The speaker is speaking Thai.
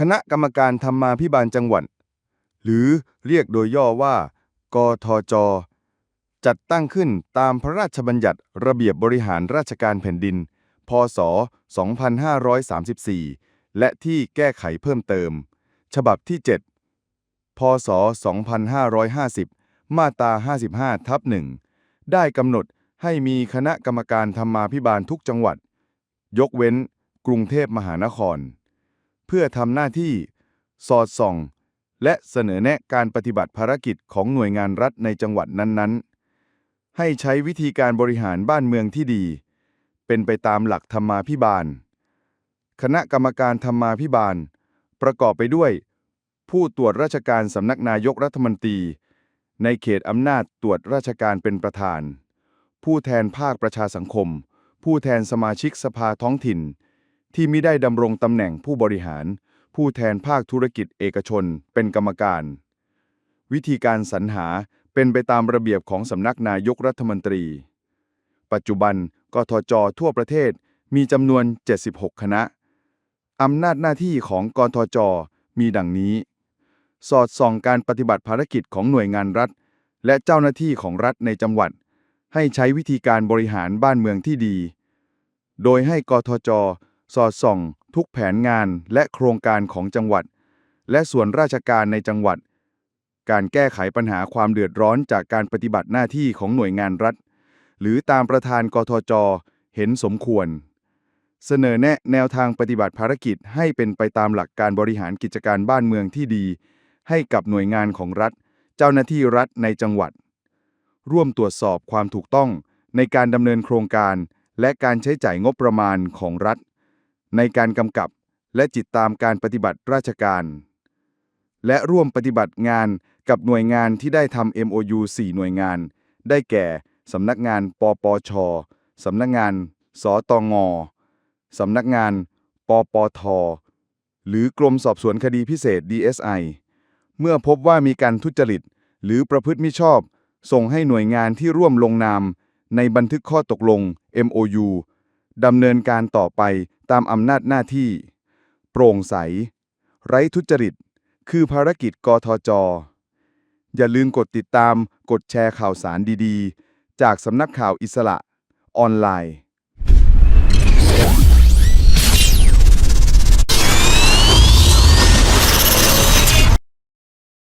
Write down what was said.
คณะกรรมการธรรมาภิบาลจังหวัด หรือเรียกโดยย่อว่า กทจ จัดตั้งขึ้นตามพระราชบัญญัติระเบียบบริหารราชการแผ่นดิน พศ 2534 และที่แก้ไขเพิ่มเติม ฉบับที่ 7 พศ 2550 มาตรา 55 ทับ1ได้กำหนดให้มีคณะกรรมการธรรมาภิบาลทุกจังหวัด ยกเว้น กรุงเทพมหานคร เพื่อทำหน้าที่ สอดส่อง และเสนอแนะการปฏิบัติภารกิจของหน่วยงานรัฐในจังหวัดนั้นๆ ให้ใช้วิธีการบริหารบ้านเมืองที่ดี เป็นไปตามหลักธรรมาภิบาล คณะกรรมการธรรมาภิบาล ประกอบไปด้วย ผู้ตรวจราชการสำนักนายกรัฐมนตรี ในเขตอำนาจตรวจราชการเป็นประธาน ผู้แทนภาคประชาสังคม ผู้แทนสมาชิกสภาท้องถิ่น ที่มิได้ดำรงตำแหน่งผู้บริหาร ผู้แทนภาคธุรกิจเอกชน เป็นกรรมการ วิธีการสรรหาเป็นไปตามระเบียบของสำนักนายกรัฐมนตรี ปัจจุบันกทจทั่วประเทศมีจำนวน 76 คณะ อำนาจหน้าที่ของกทจมีดังนี้ สอดส่องการปฏิบัติภารกิจของหน่วยงานรัฐ และเจ้าหน้าที่ของรัฐในจังหวัด ให้ใช้วิธีการบริหารบ้านเมืองที่ดี โดยให้กทจ สอดส่อง ทุกแผนงานและโครงการของจังหวัด และส่วนราชการในจังหวัด การแก้ไขปัญหาความเดือดร้อนจากการปฏิบัติหน้าที่ของหน่วยงานรัฐ หรือตามประธานกทจ เห็นสมควร เสนอแนะแนวทางปฏิบัติภารกิจให้เป็นไปตามหลักการบริหารกิจการบ้านเมืองที่ดี ให้กับหน่วยงานของรัฐ เจ้าหน้าที่รัฐในจังหวัด ร่วมตรวจสอบความถูกต้องในการดำเนินโครงการและการใช้จ่ายงบประมาณของรัฐ ในการกำกับและจิตตามการปฏิบัติราชการ และร่วมปฏิบัติงานกับหน่วยงานที่ได้ทำ MOU 4 หน่วยงาน ได้แก่ สำนักงานปปช สำนักงาน สตง สำนักงาน ปปท หรือกรมสอบสวนคดีพิเศษ DSI เมื่อพบว่ามีการทุจริต หรือประพฤติมิชอบ ส่งให้หน่วยงานที่ร่วมลงนาม ในบันทึกข้อตกลง MOU ดำเนินการต่อไปตามอำนาจหน้าที่ โปร่งใส ไร้ทุจริต คือภารกิจกทจ อย่าลืมกดติดตาม กดแชร์ข่าวสารดีๆ จากสำนักข่าวอิสระ ออนไลน์